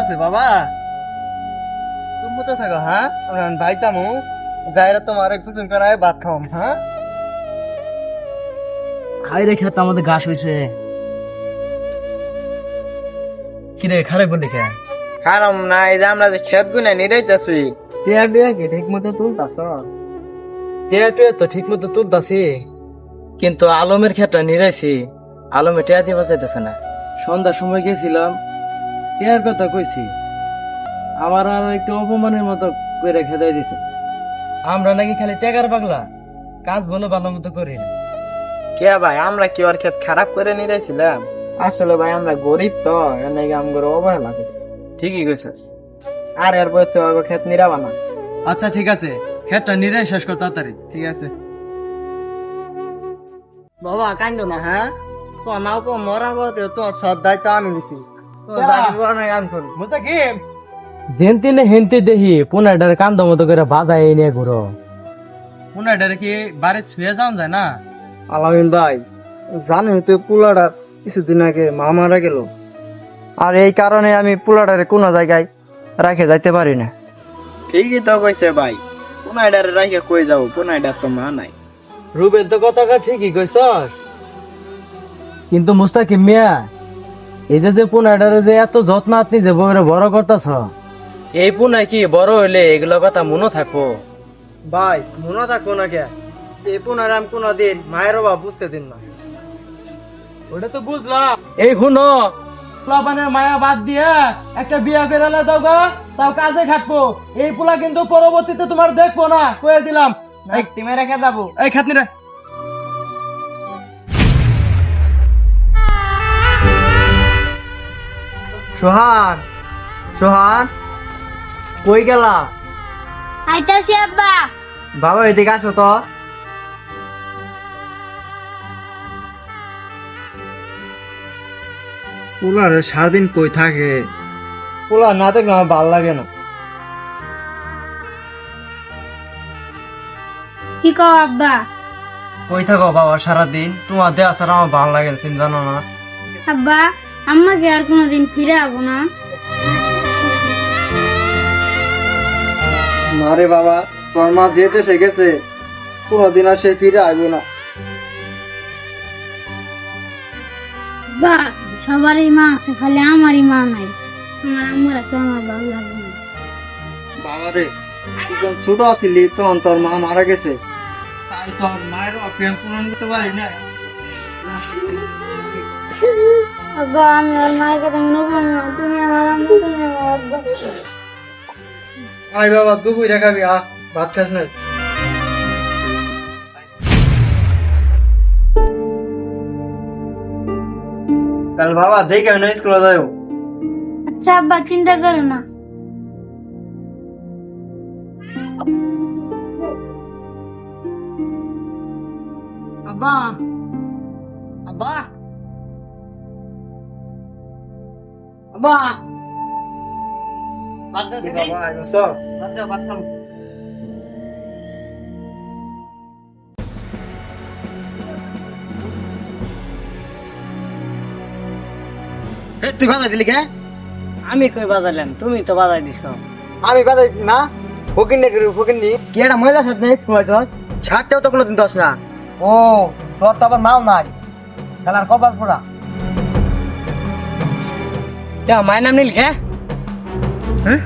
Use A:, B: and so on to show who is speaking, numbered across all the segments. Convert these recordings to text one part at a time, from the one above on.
A: কোথায় বাবা। তুমি তো থাকো হ্যাঁ? আমরা ভাইতামু যাইরা তোমার এক পুসুন করায় ভাত খাওয়াম হ্যাঁ?
B: হাই রে খেতে আমাদের ঘাস হয়েছে কিরে খারাপ বললি কে
A: কারণ না এই যে আমরা যে খেত গুনে নিরাইতেছি। টিয়া টিয়া কি ঠিক মতো তুলতাছ?
B: টেয়া টুয়া তো ঠিক মতো তুলতাছি কিন্তু আলমের ক্ষেতটা নিরাইছি। আলমে টেয়া দিয়ে বাঁচাইতেছে না। সন্ধ্যার সময় গেছিলাম টেয়ার কথা কইছি। আমার আর একটু অপমানের মতো করে খেদাই দিছে। আমরা নাকি খালি টেকার পাগলা কাজ বলে ভালো মতো করি না।
A: কে ভাই আমরা কি ওর ক্ষেত খারাপ করে নিরাইছিলাম? আসলে ভাই আমরা গরিব তো এনে আমগর অবহেলা করি।
B: ঠিকই কইছিস
A: আর এর বয়স তো ক্ষেত নিরাবা না।
B: আচ্ছা ঠিক আছে ক্ষেতটা নিরাই শেষ কর তাড়াতাড়ি
A: ঠিক আছে। বাবা কান্দ না হ্যাঁ? তোমার মরা তোমার আমি নিছি
B: হেনতে দেহি পুনাডার কান্দ মতো করে বাজায় এনে ঘুরো পুনাডার কি বাড়ি ছুঁয়ে যাওয়া যায় না?
A: আলামিন ভাই জানো তো পুলাডার কিছুদিন আগে মা মারা গেল। আর এই কারণে আমি পুলাডারে কোনো জায়গায় রাখে যাইতে পারি না। ঠিকই তো কইছে ভাই পুনাইডারে রাখে কই যাব পুনাইডার তো মা নাই।
B: রুবেল তো কথাটা ঠিকই কইছস কিন্তু মুস্তাকিম মিয়া এই যে যে পুনাডারে যে এত যত্ন আপনি যে বউরে বড় করতেছ? এই পুনাই কি বড় হইলে এগুলো কথা মনে থাকব?
A: ভাই মনে থাকব না কে? এই পুনার আমি কোনো দিন মায়ের অভাব বুঝতে দিন না।
B: ওটা তো বুঝলাম। এই শুনো প্লাবানের মায়া বাদ দিয়া একটা বিয়া করে এলে দাও গো তাও কাজে খাটবো। এই পোলা কিন্তু পরবর্তীতে তোমার দেখব না কয়ে দিলাম।
A: টিমে রেখে যাব?
B: এই খাতনি
A: সোহান সোহান কই গেলা?
C: আইতাছি আব্বা।
A: বাবা এদিকে আসো তো। পোলার সারাদিন কই থাকে? পোলা না দেখলে আমার ভালো লাগে না।
C: কি কও আব্বা?
A: কই থাকো বাবা সারাদিন। তোমার দেয়া ছাড়া আমার ভালো লাগে না তুমি জানো না।
C: আব্বা আম্মাকে আর কোনোদিন ফিরে আবো না।
A: না রে বাবা তোর মা যে দেশে গেছে কোনোদিন আর সে ফিরে আসব না।
C: বা সবারই মা আছে খালি আমারই মা নাই। আমার আম্মুর আছে আমার ভালো লাগে না।
A: বাবা রে যখন ছোট আছিলি তখন তোর মা মারা গেছে। তাই তোর মায়ের অফিয়ান পূরণ করতে পারি না
C: আব্বা আমি আর মায়ের কথা মনে করি না তুমি আমার আম্মু তুমি আমার আব্বা
A: আয় বাবা দুপুই রাখাবি আ ভাত খাস না কাল বাবা দেখে আমি স্কুলে যাও
C: আচ্ছা আব্বা চিন্তা করো না
B: আব্বা আব্বা
A: বাবা। আয় সব তুই বাধা দিলি কে?
B: আমি কই বাজালাম তুমি তো বাজাই দিছ।
A: আমি বাধা দিছি না ফকির নে ফকির নি কি একটা মহিলা সাথে স্কুল আছে ছাড়তেও তো কোনোদিন দশ না। ও তোর তো আবার মাল নাই। খেলার কপাল ফোড়া
B: মায়ের নাম নীল
A: হ্যাঁ?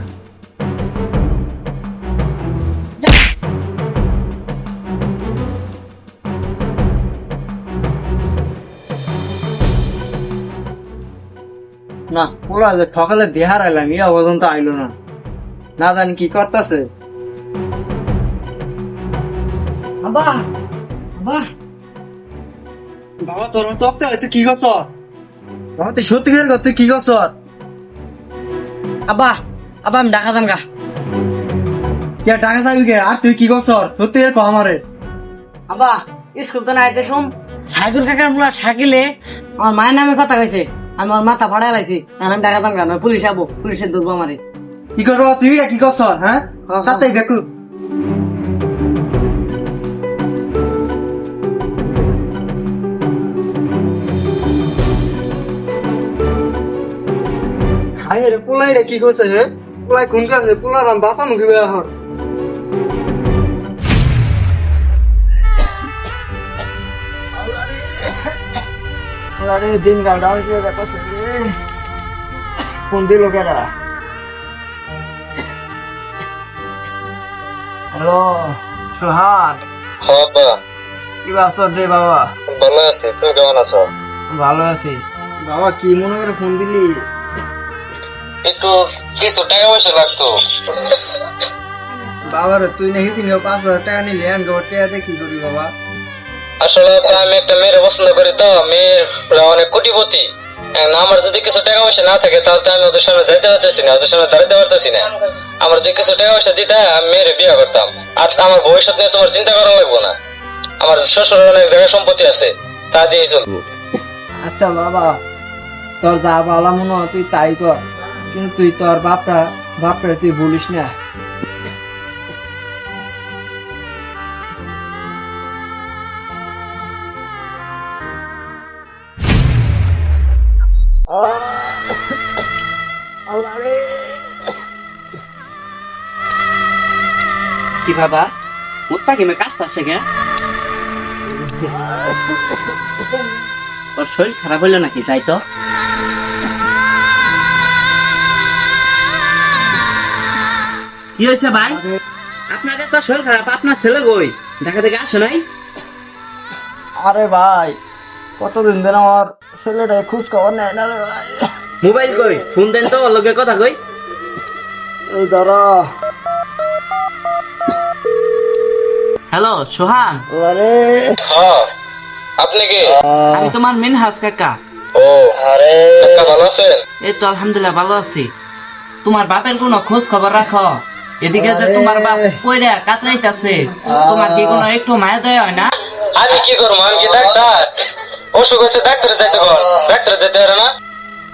A: না পুরা যে সকালে দেহার আইলাম ইয়া পর্যন্ত আইলো না। না জানি কি করতেছে।
B: আব্বা
A: বাবা, তোর তুই কি করছ? বাবা, তুই সত্যি করে তুই কি করছ?
B: আব্বা আব্বা আমি ঢাকা যাম গা
A: ইয়া ডাকা যাবি কে? আর তুই কি করছর সত্যি করে কম আমারে।
B: আব্বা স্কুল তো না আইতে শুন সাইদুল কাকার মুলা সাকিলে আমার মায়ের নামে কথা কইছে। আমি আমার মাথা ফাড়াই লাইছি। আমি ঢাকা যাম গা নয় পুলিশ আবো পুলিশের ধরবো আমারে।
A: কি করব? তুই কি করছর হ্যাঁ? তাতেই দেখু কি করছে হে? পোলাই কোন কাছে পোলার আমি কি এখন আরে দিন ডাউন করে গেছে রে ফোন দিল কেরা হ্যালো সোহান কি বাস রে বাবা?
D: ভালো আছি তুমি কেমন আছো?
A: ভালো আছি। বাবা কি মনে করে ফোন দিলি?
D: একটু কিছু টাকা পয়সা লাগতো।
A: বাবার তুই নাকি দিন পাঁচ হাজার টাকা নিলি তোমার টাকাতে কি করি বাবা?
D: আসলে আমি একটা মেয়ের পছন্দ করি তো মেয়েরা অনেক কোটিপতি। আমার যদি কিছু টাকা পয়সা না থাকে তাহলে তো আমি ওদের সামনে যাইতে পারতেছি না ওদের সামনে দাঁড়াতে পারতেছি না। আমার যে কিছু টাকা পয়সা দিতে আমি মেয়ের বিয়ে করতাম। আর আমার ভবিষ্যৎ নিয়ে তোমার চিন্তা করা লাগবো না। আমার শ্বশুরের অনেক জায়গায় সম্পত্তি আছে তা দিয়ে চলবো।
A: আচ্ছা বাবা তোর যা ভালো মনে হয় তুই তাই কর। কিন্তু তুই তোর বাপটা বাপটা তুই বলিস না।
E: কি বাবা? মুস্তাকিমে কাজ আসছে গে। ওর শরীর খারাপ হইল নাকি, যাই তো। কি হয়েছে ভাই? আপনার তো শরীর খারাপ আপনার ছেলে কই? দেখা দেখে আসে নাই?
A: আরে ভাই কতদিন ধরে আমার ছেলেটা খোঁজ খবর নেয় না রে ভাই।
E: মোবাইল কই? ফোন দেন তো ওর লগে কথা কই।
A: এই ধরো
E: হ্যালো সোহান।
A: আরে।
D: হ্যাঁ আপনি কি?
E: আমি তোমার মেন হাউস কাকা।
D: ও আরে। ভালো আছেন?
E: এই তো আলহামদুলিল্লাহ ভালো আছি। তোমার বাপের কোনো খোঁজ খবর রাখো? এদিকে যে তোমার বাপ কইরা কাতরাইতাছে তোমার কি কোনো একটু মায়া দয়া হয় না?
D: আমি কি করব? আমি কি ডাক্তার? অসুখ হয়েছে ডাক্তারে যাইতে কর ডাক্তারে যেতে পারে না।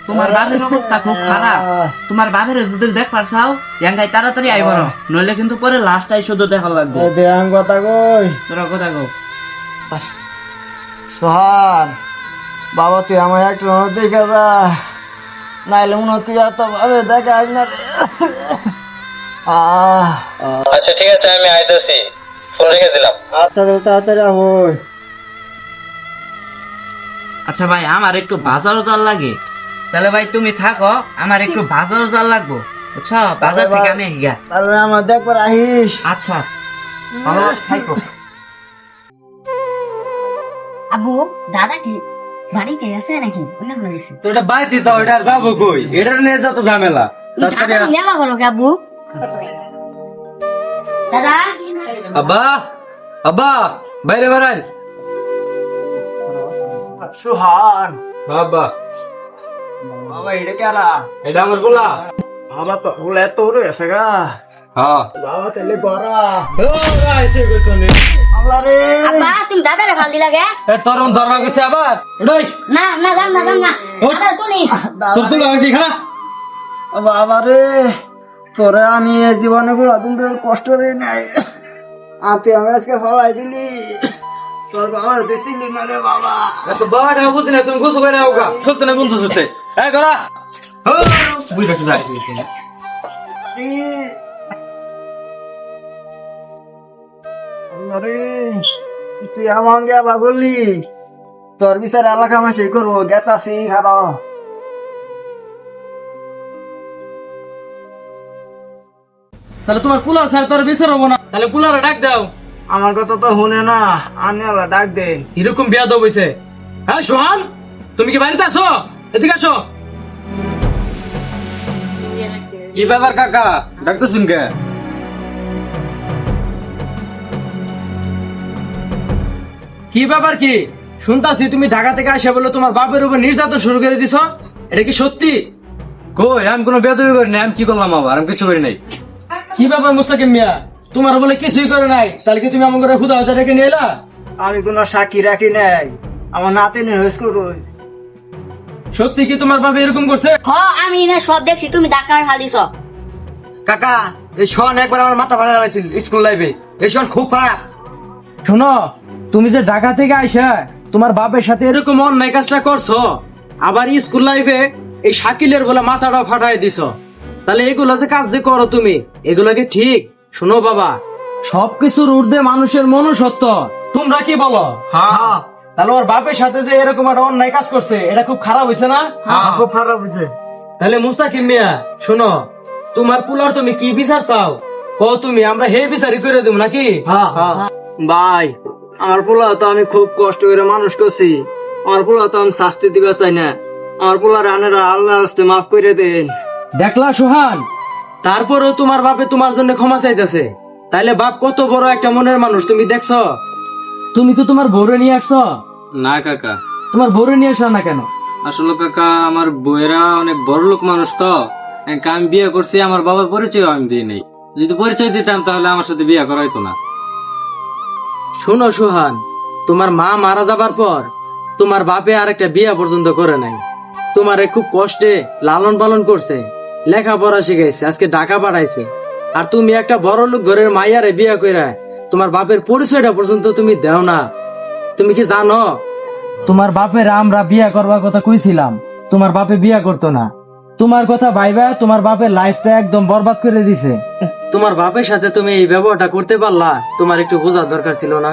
E: তোমার বাপের অবস্থা খুব খারাপ। তোমার বাপের যদি দেখবার চাও ইয়াঙ্গাই তাড়াতাড়ি আইব না। নইলে কিন্তু পরে লাস্টাই শুধু দেখা লাগবে।
A: দেয়াং কথা কই?
E: তোরা কথা কও।
A: সোহান বাবা তুই আমার একটু দেখা যা। নাইলে মনে হয় তুই এত ভাবে দেখা আস না রে। আহ।
D: আচ্ছা ঠিক আছে আমি আইতাছি। ফোন রেখে দিলাম।
A: আচ্ছা তাহলে তাড়াতাড়ি হই
E: আচ্ছা ভাই আমার একটু বাজার জল লাগে। তাহলে ভাই তুমি থাকো আমার একটু বাজার জল লাগবো। বুঝছ? বাজার থেকে আমি গিয়া।
A: তাহলে আমার দেখবার আহিস।
E: আচ্ছা। ভালো থাকো।
F: আবু দাদা কি বাড়িতে আছে নাকি? অন্য কোনো কিছু
B: তো এটা বাইতে দাও এটা যাব কই? এটা নিয়ে যত ঝামেলা।
F: দাদা নেওয়া করো আবু? দাদা
B: আব্বা আব্বা বাইরে বেড়ান।
A: সোহান।
B: বাবা
A: বাবা এটা কেরা
B: এটা আমার গোলা।
A: বাবা তো বলে এত উড়ে গেছে গা।
B: হ্যাঁ।
A: বাবা তাহলে গড়া। এসে গেছো নে। আল্লাহ রে।
F: আব্বা তুমি দাদারে ভালো দিলা গে?
B: এ তোর ধরা গেছে আবার। ওটাই
F: না না দাম না দাম না। দাদা তুমি
B: তোর তুলে গেছি খা।
A: বাবা রে। তোরে আমি এ জীবনে গুলো তুমি কষ্ট দিই নাই। আর তুই আমি আজকে ফলাই দিলি। তোর বাবা দিছিলি না রে বাবা।
B: তো বাবাটা বুঝি না তুমি গুছো করে আউকা চলতে না গুনতে সুতে এ করা বুঝ রাখতে যাই
A: তুই আমাকে আবার বললি তোর বিচার এলাকা মাসে করব গেতাছি খারো
B: তাহলে তোমার পুলা স্যার তোর বিচার হব না। তাহলে পুলারে ডাক দাও।
A: আমার কথা তো শুনে না আমি আবার ডাক দে
B: এরকম বিয়া দাও বইছে হ্যাঁ সোহান তুমি কি বাড়িতে আছো? এদিকে আসো। কি ব্যাপার কাকা? ডাকতে শুনকে কি ব্যাপার কি? শুনতাছি তুমি ঢাকা থেকে আসে বলে তোমার বাপের উপর নির্যাতন শুরু করে দিছ। এটা কি সত্যি? কই আমি কোনো বেদবি করি নাই আমি কি করলাম আবার? আমি কিছু করি নাই। কি ব্যাপার মুস্তাকিম মিয়া? তোমার বলে কিছুই করে নাই। তাহলে কি তুমি আমার করে খুদা হতে রেখে নিয়ে এলা?
A: আমি কোনো সাক্ষী রাখি নাই। আমার নাতিনের স্কুল
B: সত্যি কি তোমার বাবা এরকম করছে?
F: হ আমি না সব দেখছি। তুমি ধাক্কা ভালো দিছ
A: কাকা এই শোন একবার আমার মাথা ভাড়া হয়েছিল স্কুল লাইফে। এই শোন খুব খারাপ।
B: শোনো তুমি যে ঢাকা থেকে আইসা তোমার বাপের সাথে এরকম অন্যায় কাজটা করছ আবার স্কুল লাইফে এই শাকিলের বলে মাথাটা ফাটাই দিছ। তাহলে এগুলো যে কাজ যে করো তুমি এগুলো কি ঠিক? শোনো বাবা সবকিছুর ঊর্ধ্বে মানুষের মনুষ্যত্ব তোমরা কি বলো? হ্যাঁ। তাহলে ওর বাপের সাথে যে এরকম একটা অন্যায় কাজ করছে এটা খুব খারাপ হয়েছে না?
A: খুব খারাপ হয়েছে
B: তাহলে মুস্তাকিম মিয়া শোনো তোমার পুলার তুমি কি বিচার চাও? ও তুমি আমরা হে বিচারি করে দেবো নাকি?
A: ভাই আমার পোলা তো আমি খুব কষ্ট করে মানুষ করছি। আমার পোলা তো আমি শাস্তি দিবা চাই না। আমার পোলার আনেরা আল্লাহ আসতে মাফ করে দেন।
B: দেখলা সোহান? তারপরেও তোমার বাপে তোমার জন্য ক্ষমা চাইতেছে। তাইলে বাপ কত বড় একটা মনের মানুষ তুমি দেখছ? তুমি কি তোমার বউরে নিয়ে আসছো?
G: না কাকা।
B: তোমার বউরে নিয়ে আসলা না কেন?
G: আসলে কাকা আমার বইয়েরা অনেক বড় লোক মানুষ তো। আমি বিয়ে করছি আমার বাবার পরিচয় আমি দিই নেই। যদি পরিচয় দিতাম তাহলে আমার সাথে বিয়ে করা হইতো না।
B: শোনো সোহান তোমার মা মারা যাবার পর তোমার বাপে আর একটা বিয়া পর্যন্ত করে নাই। তোমারে খুব কষ্টে লালন পালন করছে। লেখাপড়া শিখাইছে, আজকে ঢাকা পাঠাইছে। আর তুমি একটা বড় লোক ঘরের মাইয়ারে বিয়া কইরা তোমার বাপের পরিচয়টা পর্যন্ত তুমি দেও না। তুমি কি জানো? তোমার বাপের আমরা বিয়া করবার কথা কইছিলাম, তোমার বাপে বিয়া করতো না। তোমার কথা ভাইবা, তোমার বাপের লাইফটা একদম বরবাদ করে দিছে। তোমার বাপের সাথে তুমি এই ব্যবহারটা করতে পারলা, তোমার একটু বোঝার দরকার ছিল না।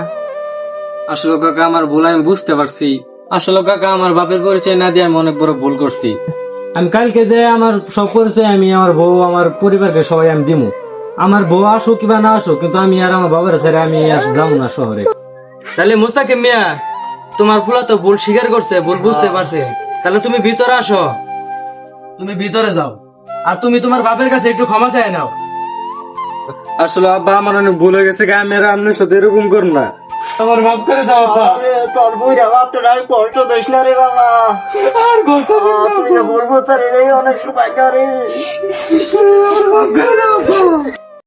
G: আসলে কাকা, আমার ভুল আমি বুঝতে পারছি। আসলে কাকা, আমার বাপের পরিচয় না দিয়ে আমি অনেক বড় ভুল করছি। আমি কালকে যে আমার সব পরিচয় আমি আমার বউ, আমার পরিবারকে সবাই আমি দিমু। আমার বউ আসুক কিবা না আসুক, কিন্তু আমি আর আমার বাবার ছেড়ে আমি আর যাব না শহরে।
B: তাহলে মুস্তাকিম মিয়া, তোমার ফুলা তো ভুল স্বীকার করছে, ভুল বুঝতে পারছে। তাহলে তুমি ভিতরে আসো। তুমি ভিতরে যাও। আর তুমি তোমার বাপের কাছে একটু ক্ষমা চাই নাও।
G: আসলে আব্বা, আমার অনেক ভুল হয়ে গেছে আমি আর আপনার সাথে এরকম করুন না। আমার মাফ করে দাও আব্বা
A: তোর বুড়া বাপটা আর কষ্ট দিস না রে বাবা।
G: আর গল্প
A: তুই বলব তার অনেক সময় করে